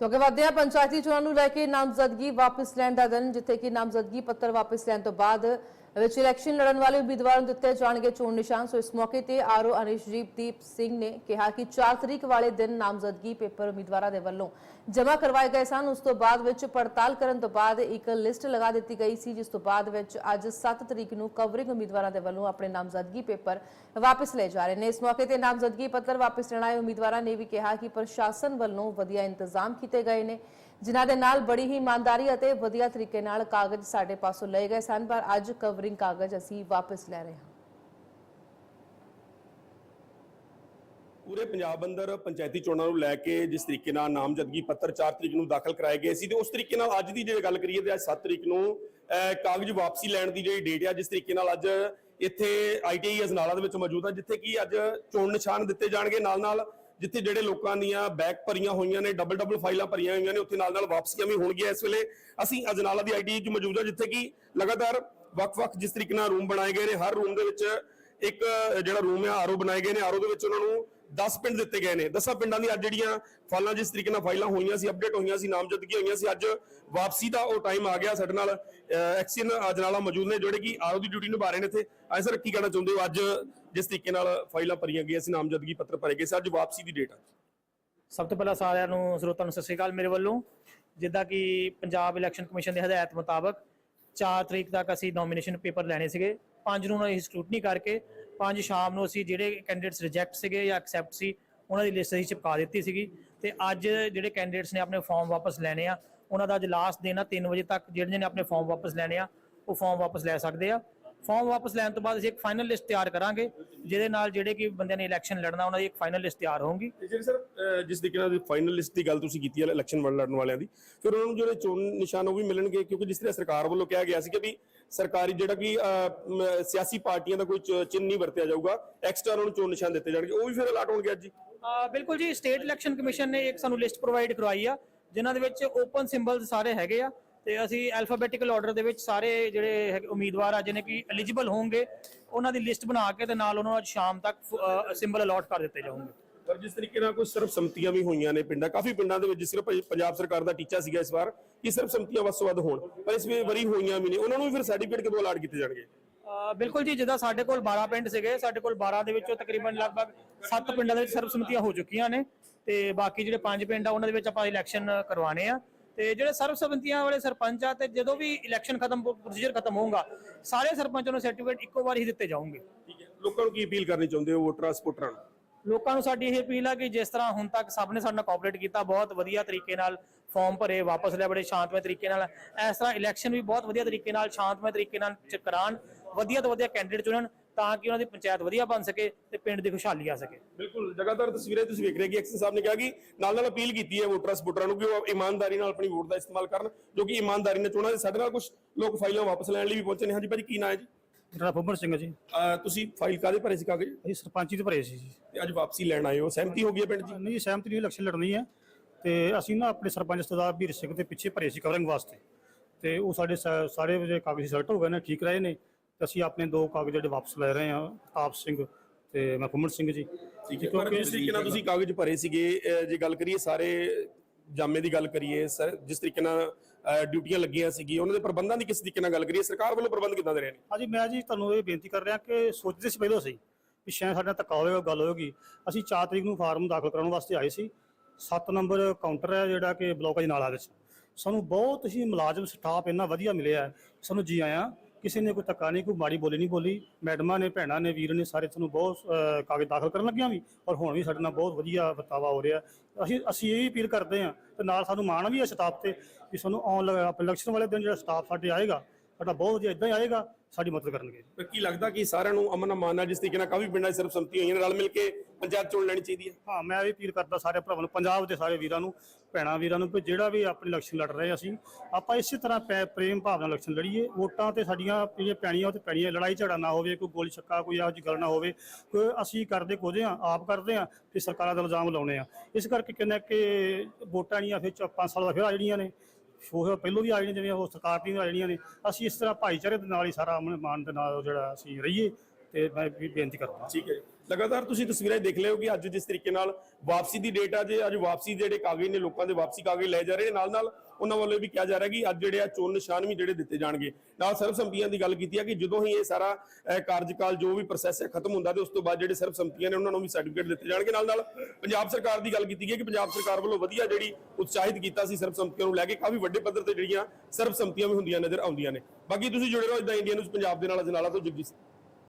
ਸੋ ਅੱਗੇ ਵਧਦੇ ਹਾਂ, ਪੰਚਾਇਤੀ ਚੋਣਾਂ ਨੂੰ ਲੈ ਕੇ ਨਾਮਜ਼ਦਗੀ ਵਾਪਸ ਲੈਣ ਦਾ ਦਿਨ ਜਿੱਥੇ ਕਿ ਨਾਮਜ਼ਦਗੀ ਪੱਤਰ ਵਾਪਸ ਲੈਣ ਤੋਂ ਬਾਅਦ ਵਿੱਚ ਇਲੈਕਸ਼ਨ ਲੜਨ ਵਾਲੇ ਉਮੀਦਵਾਰਾਂ ਨੂੰ ਦਿੱਤੇ ਜਾਣਗੇ ਚੋਣ ਨਿਸ਼ਾਨ। ਸੋ ਇਸ ਮੌਕੇ ਤੇ ਆਰਓ ਅਨਿਸ਼ਜੀਤ ਸਿੰਘ ਨੇ ਕਿਹਾ ਕਿ 4 ਤਰੀਕ ਵਾਲੇ ਦਿਨ ਨਾਮਜ਼ਦਗੀ ਪੇਪਰ ਉਮੀਦਵਾਰਾਂ ਦੇ ਵੱਲੋਂ ਜਮ੍ਹਾਂ ਕਰਵਾਏ ਗਏ ਸਨ। ਉਸ ਤੋਂ ਬਾਅਦ ਵਿੱਚ ਪੜਤਾਲ ਕਰਨ ਤੋਂ ਬਾਅਦ ਇੱਕ ਲਿਸਟ ਲਗਾ ਦਿੱਤੀ ਗਈ ਸੀ, ਜਿਸ ਤੋਂ ਬਾਅਦ ਵਿੱਚ ਅੱਜ 7 ਤਰੀਕ ਨੂੰ ਕਵਰਿੰਗ ਉਮੀਦਵਾਰਾਂ ਦੇ ਵੱਲੋਂ ਆਪਣੇ ਨਾਮਜ਼ਦਗੀ ਪੇਪਰ ਵਾਪਸ ਲਏ ਜਾ ਰਹੇ ਨੇ। ਇਸ ਮੌਕੇ ਤੇ ਨਾਮਜ਼ਦਗੀ ਪੱਤਰ ਵਾਪਸ ਲੈਣ ਆਏ ਉਮੀਦਵਾਰਾਂ ਨੇ ਵੀ ਕਿਹਾ ਕਿ ਪ੍ਰਸ਼ਾਸਨ ਵੱਲੋਂ ਵਧੀਆ ਇੰਤਜ਼ਾਮ ਕੀਤੇ ਗਏ ਨੇ। ਜਿਨ੍ਹਾਂ ਦੇ ਨਾਲ ਬੜੀ ਹੀ ਇਮਾਨਦਾਰੀ ਅਤੇ ਵਧੀਆ ਤਰੀਕੇ ਨਾਲ ਕਾਗਜ਼ ਸਾਡੇ ਪਾਸੋਂ ਲਏ ਗਏ ਸਨ, ਪਰ ਅੱਜ ਕਵਰਿੰਗ ਕਾਗਜ਼ ਅਸੀਂ ਵਾਪਸ ਲੈ ਰਹੇ ਹਾਂ। ਪੂਰੇ ਪੰਜਾਬ ਅੰਦਰ ਪੰਚਾਇਤੀ ਚੋਣਾਂ ਨੂੰ ਲੈ ਕੇ ਜਿਸ ਤਰੀਕੇ ਨਾਲ ਨਾਮਜ਼ਦਗੀ ਪੱਤਰ 4 ਤਰੀਕ ਨੂੰ ਦਾਖਲ ਕਰਾਏ ਗਏ ਸੀ ਤੇ ਉਸ ਤਰੀਕੇ ਨਾਲ ਅੱਜ ਦੀ ਜੇ ਗੱਲ ਕਰੀਏ ਤੇ ਅੱਜ 7 ਤਰੀਕ ਨੂੰ ਕਾਗਜ਼ ਵਾਪਸੀ ਲੈਣ ਦੀ ਜਿਹੜੀ ਡੇਟ ਆ, ਜਿਸ ਤਰੀਕੇ ਨਾਲ ਅੱਜ ਇੱਥੇ ਆਈਟੀਆਈ ਅਜਨਾਲਾ ਦੇ ਵਿੱਚ ਮੌਜੂਦ ਆ, ਜਿੱਥੇ ਕਿ ਅੱਜ ਚੋਣ ਨਿਸ਼ਾਨ ਦਿੱਤੇ ਜਾਣਗੇ ਨਾਲ ਨਾਲ ਜਿੱਥੇ ਜਿਹੜੇ ਲੋਕਾਂ ਦੀਆਂ ਬੈਕ ਭਰੀਆਂ ਹੋਈਆਂ ਨੇ ਡਬਲ ਡਬਲ ਫਾਈਲਾਂ ਭਰੀਆਂ ਹੋਈਆਂ ਨੇ, ਉੱਥੇ ਨਾਲ ਨਾਲ ਵਾਪਸੀਆਂ ਵੀ ਹੋਣਗੀਆਂ ਇਸ ਵੇਲੇ। ਅਸੀਂ ਅਜਨਾਲਾ ਦੀ ਆਈਟੀਆਈ 'ਚ ਮੌਜੂਦ ਹਾਂ, ਜਿੱਥੇ ਕਿ ਲਗਾਤਾਰ ਵੱਖ-ਵੱਖ ਜਿਸ ਤਰੀਕੇ ਨਾਲ ਰੂਮ ਬਣਾਏ ਗਏ ਨੇ, ਹਰ ਰੂਮ ਦੇ ਵਿੱਚ ਇੱਕ ਜਿਹੜਾ ਰੂਮ ਹੈ ਆਰਓ ਬਣਾਏ ਗਏ ਨੇ। ਆਰਓ ਦੇ ਵਿੱਚ ਉਹਨਾਂ ਨੂੰ 10 ਪਿੰਡ ਦਿੱਤੇ ਗਏ ਨੇ। 10 ਪਿੰਡਾਂ ਦੀ ਅੱਜ ਜਿਹੜੀਆਂ ਫਾਈਲਾਂ ਜਿਸ ਤਰੀਕੇ ਨਾਲ ਫਾਈਲਾਂ ਹੋਈਆਂ ਸੀ ਅਪਡੇਟ ਹੋਈਆਂ ਸੀ ਨਾਮਜ਼ਦਗੀ ਹੋਈਆਂ ਸੀ, ਅੱਜ ਵਾਪਸੀ ਦਾ ਉਹ ਟਾਈਮ ਆ ਗਿਆ ਸਾਡੇ ਨਾਲ। ਐਕਸੀਅਨ ਅਜਨਾਲਾ ਮੌਜੂਦ ਨੇ, ਜਿਹੜੇ ਕਿ ਆਰਓ ਦੀ ਡਿਊਟੀ ਨਿਭਾ ਰਹੇ ਨੇ ਇੱਥੇ। ਅੱਜ ਸਰ ਕੀ ਕਹਿਣਾ ਚਾਹੁੰਦੇ ਹੋ? ਅੱਜ ਜਿਸ ਤਰੀਕੇ ਨਾਲ ਫਾਈਲਾਂ ਭਰੀਆਂ ਗਈਆਂ ਸੀ, ਨਾਮਜ਼ਦਗੀ ਪੱਤਰ ਭਰੇ ਗਏ ਸੀ, ਅੱਜ ਵਾਪਸੀ ਦੀ ਡੇਟ ਆ। ਸਭ ਤੋਂ ਪਹਿਲਾਂ ਸਾਰਿਆਂ ਨੂੰ, ਸਰੋਤਾਂ ਨੂੰ ਸਤਿ ਸ਼੍ਰੀ ਅਕਾਲ ਮੇਰੇ ਵੱਲੋਂ। ਜਿੱਦਾਂ ਕਿ ਪੰਜਾਬ ਇਲੈਕਸ਼ਨ ਕਮਿਸ਼ਨ ਦੇ ਹਦਾਇਤ ਮੁਤਾਬਕ 4 ਤਰੀਕ ਤੱਕ ਅਸੀਂ ਨੋਮੀਨੇਸ਼ਨ ਪੇਪਰ ਲੈਣੇ ਸੀਗੇ। 5 ਨੂੰ ਉਹਨਾਂ ਦੀ ਸਕਰੂਟਨੀ ਕਰਕੇ 5 ਸ਼ਾਮ ਨੂੰ ਅਸੀਂ ਜਿਹੜੇ ਕੈਂਡੀਡੇਟਸ ਰਿਜੈਕਟ ਸੀਗੇ ਜਾਂ ਐਕਸੈਪਟ ਸੀ, ਉਹਨਾਂ ਦੀ ਲਿਸਟ ਅਸੀਂ ਚਿਪਕਾ ਦਿੱਤੀ ਸੀਗੀ। ਤੇ ਅੱਜ ਜਿਹੜੇ ਕੈਂਡੀਡੇਟਸ ਨੇ ਆਪਣੇ ਫਾਰਮ ਵਾਪਸ ਲੈਣੇ ਆ, ਉਹਨਾਂ ਦਾ ਅੱਜ ਲਾਸਟ ਦਿਨ ਆ 3 ਵਜੇ ਤੱਕ ਜਿਹੜੇ ਨੇ ਆਪਣੇ ਫਾਰਮ ਵਾਪਸ ਲੈਣੇ ਆ, ਉਹ ਫਾਰਮ ਵਾਪਸ ਲੈ ਸਕਦੇ ਆ। ਫਾਰਮ ਵਾਪਸ ਲੈਣ ਤੋਂ ਬਾਅਦ ਅਸੀਂ ਇੱਕ ਫਾਈਨਲ ਲਿਸਟ ਤਿਆਰ ਕਰਾਂਗੇ, ਜਿਹਦੇ ਨਾਲ ਜਿਹੜੇ ਕਿ ਬੰਦਿਆਂ ਨੇ ਇਲੈਕਸ਼ਨ ਲੜਨਾ, ਉਹਨਾਂ ਦੀ ਇੱਕ ਫਾਈਨਲ ਲਿਸਟ ਤਿਆਰ ਹੋਊਗੀ। ਤੇ ਸਰ ਜਿਸ ਤਰੀਕੇ ਨਾਲ ਫਾਈਨਲ ਲਿਸਟ ਦੀ ਗੱਲ ਤੁਸੀਂ ਕੀਤੀ ਹੈ ਇਲੈਕਸ਼ਨ ਲੜਨ ਵਾਲਿਆਂ ਦੀ, ਫਿਰ ਉਹਨਾਂ ਨੂੰ ਜਿਹੜੇ ਚੋਣ ਨਿਸ਼ਾਨ ਉਹ ਵੀ ਮਿਲਣਗੇ, ਕਿਉਂਕਿ ਜਿਸ ਤਰ੍ਹਾਂ ਸਰਕਾਰ ਵੱਲੋਂ ਕਿਹਾ ਗਿਆ ਸੀ ਕਿ ਵੀ ਸਰਕਾਰੀ ਜਿਹੜਾ ਕਿ ਸਿਆਸੀ ਪਾਰਟੀਆਂ ਦਾ ਕੋਈ ਚਿੰਨ੍ਹ ਨਹੀਂ ਵਰਤਿਆ ਜਾਊਗਾ। ਐਕਸਟਰਾ ਨੂੰ ਚੋਣ ਨਿਸ਼ਾਨ ਦਿੱਤੇ ਜਾਣਗੇ। ਉਹ ਵੀ ਫਿਰ ਅਲਾਟ ਹੋਣਗੇ ਅੱਜ ਜੀ ਬਿਲਕੁਲ ਜੀ ਸਟੇਟ ਇਲੈਕਸ਼ਨ ਕਮਿਸ਼ਨ ਨੇ ਇੱਕ ਸਾਨੂੰ ਲਿਸਟ ਪ੍ਰੋਵਾਈਡ ਕਰਵਾਈ ਆ, ਜਿਨ੍ਹਾਂ ਦੇ ਵਿੱਚ ਓਪਨ ਸਿੰਬਲਸ ਸਾਰੇ ਹੈਗੇ ਆ, ਤੇ ਅਸੀਂ ਐਲਫਾਬੈਟਿਕਲ ਆਰਡਰ ਦੇ ਵਿੱਚ ਸਾਰੇ ਜਿਹੜੇ ਉਮੀਦਵਾਰ ਆ, ਜਿਹਨੇ ਕਿ ਐਲੀਜੀਬਲ ਹੋਣਗੇ, ਉਹਨਾਂ ਦੀ ਲਿਸਟ ਬਣਾ ਕੇ ਤੇ ਨਾਲ ਉਹਨਾਂ ਨੂੰ ਅੱਜ ਸ਼ਾਮ ਤੱਕ ਸਿੰਬਲ ਅਲਾਟ ਕਰ ਦਿੱਤੇ ਜਾਣਗੇ। ਪਰ ਜਿਸ ਤਰੀਕੇ ਨਾਲ ਕੋਈ ਸਰਬ ਸੰਮਤੀਆਂ ਵੀ ਹੋਈਆਂ ਨੇ ਪਿੰਡਾਂ ਕਾਫੀ ਪਿੰਡਾਂ ਦੇ ਵਿੱਚ ਜਿਸ ਤਰ੍ਹਾਂ ਭਾਈ ਪੰਜਾਬ ਸਰਕਾਰ ਦਾ ਟੀਚਾ ਸੀਗਾ ਇਸ ਵਾਰ ਕਿ ਸਰਬ ਸੰਮਤੀਆਂ ਵੱਧ ਹੋਣ ਪਰ ਇਸ ਵਾਰੀ ਹੋਈਆਂ ਵੀ ਨੇ ਉਹਨਾਂ ਨੂੰ ਵੀ ਫਿਰ ਸਰਟੀਫਿਕੇਟ ਕਦੋਂ ਅਲਾਟ ਕੀਤੇ ਜਾਣਗੇ? ਬਿਲਕੁਲ ਜੀ ਜਿੱਦਾਂ ਸਾਡੇ ਕੋਲ 12 ਪਿੰਡ ਸੀਗੇ ਸਾਡੇ ਕੋਲ 12 ਦੇ ਵਿੱਚੋਂ ਤਕਰੀਬਨ ਲਗਭਗ 7 ਪਿੰਡਾਂ ਦੇ ਵਿੱਚ ਸਰਬਸੰਮਤੀਆਂ ਹੋ ਚੁੱਕੀਆਂ ਨੇ ਤੇ ਬਾਕੀ ਜਿਹੜੇ 5 ਪਿੰਡ ਆ ਉਹਨਾਂ ਦੇ ਵਿੱਚ ਆਪਾਂ ਇਲੈਕਸ਼ਨ ਕਰਵਾਣੇ ਆ। ਤੇ ਜਿਹੜੇ ਸਰਬਸੰਮਤੀਆਂ ਵਾਲੇ ਸਰਪੰਚ ਆ ਤੇ ਜਦੋਂ ਵੀ ਇਲੈਕਸ਼ਨ ਖਤਮ ਪ੍ਰੋਸੀਜਰ ਖਤਮ ਹੋਊਗਾ ਸਾਰੇ ਸਰਪੰਚਾਂ ਨੂੰ ਸਰਟੀਫਿਕੇਟ ਇੱਕੋ ਵਾਰ ਹੀ ਦਿੱਤੇ ਜਾਣਗੇ ਠੀਕ ਹੈ ਲੋਕਾਂ ਨੂੰ ਕੀ ਅਪੀਲ ਕਰਨੀ ਚਾਹੁੰਦੇ ਹੋ ਵੋਟਰਾਂ ਸਪੋਰਟਰਾਂ ਨੂੰ? ਲੋਕਾਂ ਨੂੰ ਸਾਡੀ ਇਹ ਅਪੀਲ ਆ ਕਿ ਜਿਸ ਤਰ੍ਹਾਂ ਹੁਣ ਤੱਕ ਸਭ ਨੇ ਸਾਡੇ ਨਾਲ ਕੋਆਪਰੇਟ ਕੀਤਾ, ਬਹੁਤ ਵਧੀਆ ਤਰੀਕੇ ਨਾਲ ਫਾਰਮ ਭਰੇ, ਵਾਪਸ ਲੈ ਬੜੇ ਸ਼ਾਂਤਮਈ ਤਰੀਕੇ ਨਾਲ। ਇਸ ਤਰ੍ਹਾਂ ਇਲੈਕਸ਼ਨ ਵੀ ਬਹੁਤ ਵਧੀਆ ਤਰੀਕੇ ਨਾਲ, ਸ਼ਾਂਤਮਈ ਤਰੀਕੇ ਨਾਲ ਕਰਾਉਣ, ਵਧੀਆ ਤੋਂ ਵਧੀਆ ਕੈਂਡੀਡੇਟ ਚੁਣਨ ਤਾਂ ਕਿ ਉਹਨਾਂ ਦੀ ਪੰਚਾਇਤ ਵਧੀਆ ਬਣ ਸਕੇ ਤੇ ਪਿੰਡ ਦੀ ਖੁਸ਼ਹਾਲੀ ਆ ਸਕੇ। ਬਿਲਕੁਲ ਜਗਾਤਾਰ ਤਸਵੀਰਾਂ ਤੁਸੀਂ ਵੇਖ ਰਹੇ ਕਿ ਐਕਸ਼ਨ ਸਾਹਿਬ ਨੇ ਕਿਹਾ ਕਿ ਨਾਲ ਨਾਲ ਅਪੀਲ ਕੀਤੀ ਹੈ ਵੋਟਰਾਂ ਸਪੋਰਟਰਾਂ ਨੂੰ ਕਿ ਉਹ ਇਮਾਨਦਾਰੀ ਨਾਲ ਆਪਣੀ ਵੋਟ ਦਾ ਇਸਤੇਮਾਲ ਕਰਨ, ਜੋ ਕਿ ਇਮਾਨਦਾਰੀ ਨਾਲ ਚੋਣਾਂ ਦੇ ਸਾਡੇ ਨਾਲ ਕੁਝ ਲੋਕ ਫਾਈਲਾਂ ਵਾਪਸ ਲੈਣ ਲਈ ਵੀ ਪਹੁੰਚੇ ਨੇ। ਹਾਂਜੀ ਭਾਜੀ, ਕੀ ਨਾਂ ਹੈ ਜੀ? ਮੇਰਾ ਫੁੱਬਰ ਸਿੰਘ ਜੀ। ਅਹ ਤੁਸੀਂ ਫਾਈਲ ਕਾਦੇ ਭਰੇ ਸੀ ਕਾਗਜ਼? ਅਸੀਂ ਸਰਪੰਚੀ ਤੇ ਭਰੇ ਸੀ ਜੀ। ਤੇ ਅੱਜ ਵਾਪਸੀ ਲੈਣ ਆਏ ਹੋ। ਸਹਿਮਤੀ ਹੋ ਗਈ ਹੈ ਪਿੰਡ ਜੀ? ਨਹੀਂ ਸਹਿਮਤੀ ਨਹੀਂ ਇਲੈਕਸ਼ਨ ਲੜਨੀ ਹੈ। ਤੇ ਅਸੀਂ ਨਾ ਆਪਣੇ ਸਰਪੰਚ ਸਰਦਾਰ ਵੀਰ ਸਿੰਘ ਦੇ ਪਿੱਛੇ ਭਰੇ ਸੀ ਕਵਰਿੰਗ ਵਾਸਤੇ। ਤੇ ਉਹ ਸਾਡੇ ਸਾ- ਸਾਰੇ ਜਿਹੜੇ ਕਾਗਜ਼ੀ ਸਲਟ ਹੋ ਗਏ ਨੇ ਠੀਕ ਰਹੇ ਨੇ। ਤੇ ਅਸੀਂ ਆਪਣੇ ਦੋ ਕਾਗਜ਼ ਜਿਹੜੇ ਵਾਪਸ ਲੈ ਰਹੇ ਹਾਂ ਤਾਪ ਸਿੰਘ ਤੇ ਮੈਂ ਫੁੰਮਣ ਸਿੰਘ ਜੀ। ਠੀਕ ਹੈ ਪਰ ਜਿਸ ਤਰੀਕੇ ਨਾਲ ਤੁਸੀਂ ਕਾਗਜ਼ ਭਰੇ ਸੀਗੇ? ਅਹ ਜੇ ਗੱਲ ਕਰੀਏ ਸਾਰੇ ਜਾਮੇ ਦੀ ਗੱਲ ਕਰੀਏ, ਸਰ, ਜਿਸ ਤਰੀਕੇ ਨਾਲ ਡਿਊਟੀਆਂ ਲੱਗੀਆਂ ਸੀਗੀ ਉਹਨਾਂ ਦੇ ਪ੍ਰਬੰਧਾਂ ਦੀ ਕਿਸ ਤਰੀਕੇ ਨਾਲ ਗੱਲ ਕਰੀਏ? ਸਰਕਾਰ ਵੱਲੋਂ ਪ੍ਰਬੰਧ ਕਿੱਦਾਂ ਦੇ ਰਹੇ ਨੇ? ਹਾਂਜੀ, ਮੈਂ ਜੀ ਤੁਹਾਨੂੰ ਇਹ ਬੇਨਤੀ ਕਰ ਰਿਹਾ ਕਿ ਸੋਚਦੇ ਸੀ ਪਹਿਲਾਂ ਸੀ ਵੀ ਸ਼ਾਇਦ ਸਾਡੇ ਨਾਲ ਧੱਕਾ ਹੋਵੇਗਾ, ਗੱਲ ਹੋਵੇਗੀ। ਅਸੀਂ 4 ਤਰੀਕ ਨੂੰ ਫਾਰਮ ਦਾਖਲ ਕਰਾਉਣ ਵਾਸਤੇ ਆਏ ਸੀ। 7 ਨੰਬਰ ਕਾਊਂਟਰ ਹੈ ਜਿਹੜਾ ਕਿ ਬਲਾਕ ਅਜਨਾਲਾ ਵਿੱਚ। ਸਾਨੂੰ ਬਹੁਤ ਹੀ ਮੁਲਾਜ਼ਮ, ਸਟਾਫ ਇੰਨਾ ਵਧੀਆ ਮਿਲਿਆ ਸਾਨੂੰ ਜੀ ਆਇਆਂ ਕਿਸੇ ਨੇ ਕੋਈ ਧੱਕਾ ਨਹੀਂ ਕੋਈ ਮਾੜੀ ਬੋਲੀ ਨਹੀਂ ਬੋਲੀ। ਮੈਡਮਾਂ ਨੇ ਭੈਣਾਂ ਨੇ ਵੀਰ ਨੇ ਸਾਰੇ ਸਾਨੂੰ ਬਹੁਤ ਅਹ, ਕਾਗਜ਼ ਦਾਖਲ ਕਰਨ ਲੱਗਿਆ ਵੀ ਔਰ ਹੁਣ ਵੀ ਸਾਡੇ ਨਾਲ ਬਹੁਤ ਵਧੀਆ ਵਰਤਾਵਾ ਹੋ ਰਿਹਾ। ਅਸੀਂ ਅਸੀਂ ਇਹ ਵੀ ਅਪੀਲ ਕਰਦੇ ਹਾਂ ਤੇ ਨਾਲ ਸਾਨੂੰ ਮਾਣ ਵੀ ਹੈ ਸਟਾਫ ਤੇ ਵੀ ਸਾਨੂੰ ਆਉਣ ਇਲੈਕਸ਼ਨ ਵਾਲੇ ਦਿਨ ਜਿਹੜਾ ਸਟਾਫ ਸਾਡੇ ਆਏਗਾ ਸਾਡਾ ਬਹੁਤ ਵਧੀਆ ਇਦਾਂ ਹੀ ਆਏਗਾ ਸਾਡੀ ਮਦਦ ਕਰਨਗੇ। ਪਰ ਕੀ ਲੱਗਦਾ ਕਿ ਸਾਰਿਆਂ ਨੂੰ ਅਮਨ ਅਮਾਨ ਨਾਲ ਜਿਸ ਤਰੀਕੇ ਨਾਲ ਕਾਫੀ ਪਿੰਡਾਂ 'ਚ ਸਰਬਸੰਮਤੀ ਹੋਈਆਂ ਨੇ ਰਲ ਮਿਲ ਕੇ ਪੰਚਾਇਤ ਚੋਣ ਲੈਣੀ ਚਾਹੀਦੀ ਹੈ? ਹਾਂ ਮੈਂ ਵੀ ਅਪੀਲ ਕਰਦਾ ਸਾਰੇ ਭਰਾਵਾਂ ਨੂੰ ਪੰਜਾਬ ਦੇ ਸਾਰੇ ਵੀਰਾਂ ਨੂੰ ਭੈਣਾਂ ਵੀਰਾਂ ਨੂੰ ਕਿ ਜਿਹੜਾ ਵੀ ਆਪਣੀ ਇਲੈਕਸ਼ਨ ਲੜ ਰਹੇ ਅਸੀਂ ਆਪਾਂ ਇਸੇ ਤਰ੍ਹਾਂ ਪੈ- ਪ੍ਰੇਮ ਭਾਵ ਨਾਲ ਇਲੈਕਸ਼ਨ ਲੜੀਏ ਵੋਟਾਂ ਤੇ ਸਾਡੀਆਂ ਜਿਹੜੀਆਂ ਪੈਣੀਆਂ ਉਹ ਤੇ ਪੈਣੀਆਂ ਲੜਾਈ ਝਗੜਾ ਨਾ ਹੋਵੇ ਕੋਈ ਗੋਲੀ ਛੱਕਾ ਕੋਈ ਇਹੋ ਜਿਹੀ ਗੱਲ ਨਾ ਹੋਵੇ ਕੋਈ ਅਸੀਂ ਕਰਦੇ ਕੁਝ ਆ ਆਪ ਕਰਦੇ ਆ ਤੇ ਸਰਕਾਰਾਂ ਦਾ ਇਲਜ਼ਾਮ ਲਾਉਣੇ ਆ ਇਸ ਕਰਕੇ ਕਹਿੰਦੇ ਕਿ ਵੋਟਾਂ ਨਹੀਂ ਆ ਫਿਰ 5 ਸਾਲ ਬਾਅਦ ਫਿਰ ਆ ਜਿਹੜੀਆਂ ਨੇ ਸ਼ੋਅ ਪਹਿਲੋਂ ਵੀ ਆ ਜਾਣੀਆਂ ਜਿਹੜੀਆਂ ਉਹ ਸਰਕਾਰ ਦੀਆਂ ਆ ਜਾਣੀਆਂ ਨੇ, ਅਸੀਂ ਇਸ ਤਰ੍ਹਾਂ ਭਾਈਚਾਰੇ ਦੇ ਨਾਲ ਹੀ ਸਾਰਾ ਅਮਨ ਮਾਨ ਦੇ ਨਾਲ ਜਿਹੜਾ ਅਸੀਂ ਰਹੀਏ। ਤੇ ਮੈਂ ਵੀ ਬੇਨਤੀ ਕਰਦਾ ਠੀਕ ਹੈ ਲਗਾਤਾਰ ਤੁਸੀਂ ਤਸਵੀਰਾਂ ਦੇਖ ਲਿਓ ਕਿ ਅੱਜ ਜਿਸ ਤਰੀਕੇ ਨਾਲ ਵਾਪਸੀ ਦੀ ਡੇਟ ਆ ਜੇ, ਅੱਜ ਵਾਪਸੀ ਜਿਹੜੇ ਕਾਗਜ਼ ਨੇ, ਲੋਕਾਂ ਦੇ ਵਾਪਸੀ ਕਾਗਜ਼ ਲਏ ਜਾ ਰਹੇ ਨੇ। ਨਾਲ ਨਾਲ ਉਹਨਾਂ ਵੱਲੋਂ ਵੀ ਕਿਹਾ ਜਾ ਰਿਹਾ ਕਿ ਅੱਜ ਜਿਹੜੇ ਆ ਚੋਣ ਨਿਸ਼ਾਨ ਵੀ ਜਿਹੜੇ ਦਿੱਤੇ ਜਾਣਗੇ। ਨਾਲ ਸਰਬਸੰਮਤੀਆਂ ਦੀ ਗੱਲ ਕੀਤੀ ਆ ਕਿ ਜਦੋਂ ਹੀ ਇਹ ਸਾਰਾ ਕਾਰਜਕਾਲ ਜੋ ਵੀ ਪ੍ਰੋਸੈਸ ਹੈ ਖਤਮ ਹੁੰਦਾ ਤੇ ਉਸ ਤੋਂ ਬਾਅਦ ਜਿਹੜੇ ਸਰਬਸੰਮਤੀਆਂ ਨੇ ਉਹਨਾਂ ਨੂੰ ਵੀ ਸਰਟੀਫਿਕੇਟ ਦਿੱਤੇ ਜਾਣਗੇ। ਨਾਲ ਨਾਲ ਪੰਜਾਬ ਸਰਕਾਰ ਦੀ ਗੱਲ ਕੀਤੀ ਗਈ ਕਿ ਪੰਜਾਬ ਸਰਕਾਰ ਵੱਲੋਂ ਵਧੀਆ ਜਿਹੜੀ ਉਤਸ਼ਾਹਿਤ ਕੀਤਾ ਸੀ ਸਰਬਸੰਮਤੀਆਂ ਨੂੰ ਲੈ ਕੇ, ਕਾਫੀ ਵੱਡੇ ਪੱਧਰ ਤੇ ਜਿਹੜੀਆਂ ਸਰਬਸੰਮਤੀਆਂ ਵੀ ਹੁੰਦੀਆਂ ਨਜ਼ਰ ਆਉਂਦੀਆਂ ਨੇ। ਬਾਕੀ ਤੁਸੀਂ ਜੁੜੇ ਰਹੋ ਇਦਾਂ ਇੰਡੀਆ ਨਿਊਜ਼ ਪੰਜਾਬ ਦੇ ਨਾਲ, ਅਜਨਾਲਾ ਤੋਂ ਜਗਜੀਤ